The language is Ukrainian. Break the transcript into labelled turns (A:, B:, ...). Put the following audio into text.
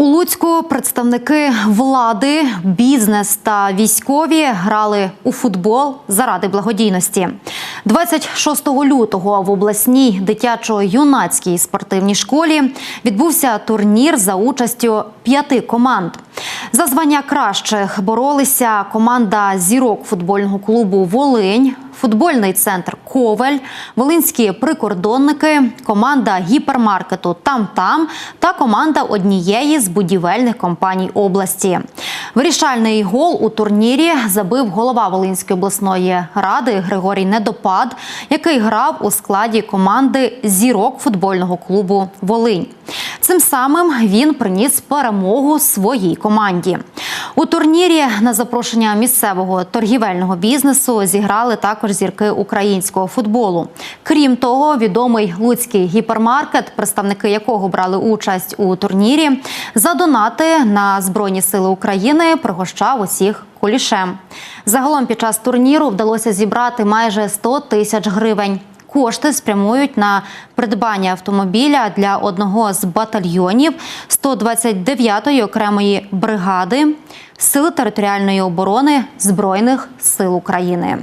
A: У Луцьку представники влади, бізнес та військові грали у футбол заради благодійності. 26 лютого в обласній дитячо-юнацькій спортивній школі відбувся турнір за участю п'яти команд. За звання кращих боролися команда зірок футбольного клубу Волинь, футбольний центр Ковель, волинські прикордонники, команда гіпермаркету Там-Там та команда однієї з будівельних компаній області. Вирішальний гол у турнірі забив голова Волинської обласної ради Григорій Недопад, який грав у складі команди зірок футбольного клубу Волинь. Цим самим він приніс перемогу своїй команді. У турнірі на запрошення місцевого торгівельного бізнесу зіграли також зірки українського футболу. Крім того, відомий луцький гіпермаркет, представники якого брали участь у турнірі, за донати на Збройні Сили України пригощав усіх кулішем. Загалом під час турніру вдалося зібрати майже 100 тисяч гривень. Кошти спрямують на придбання автомобіля для одного з батальйонів 129-ї окремої бригади Сили територіальної оборони Збройних сил України.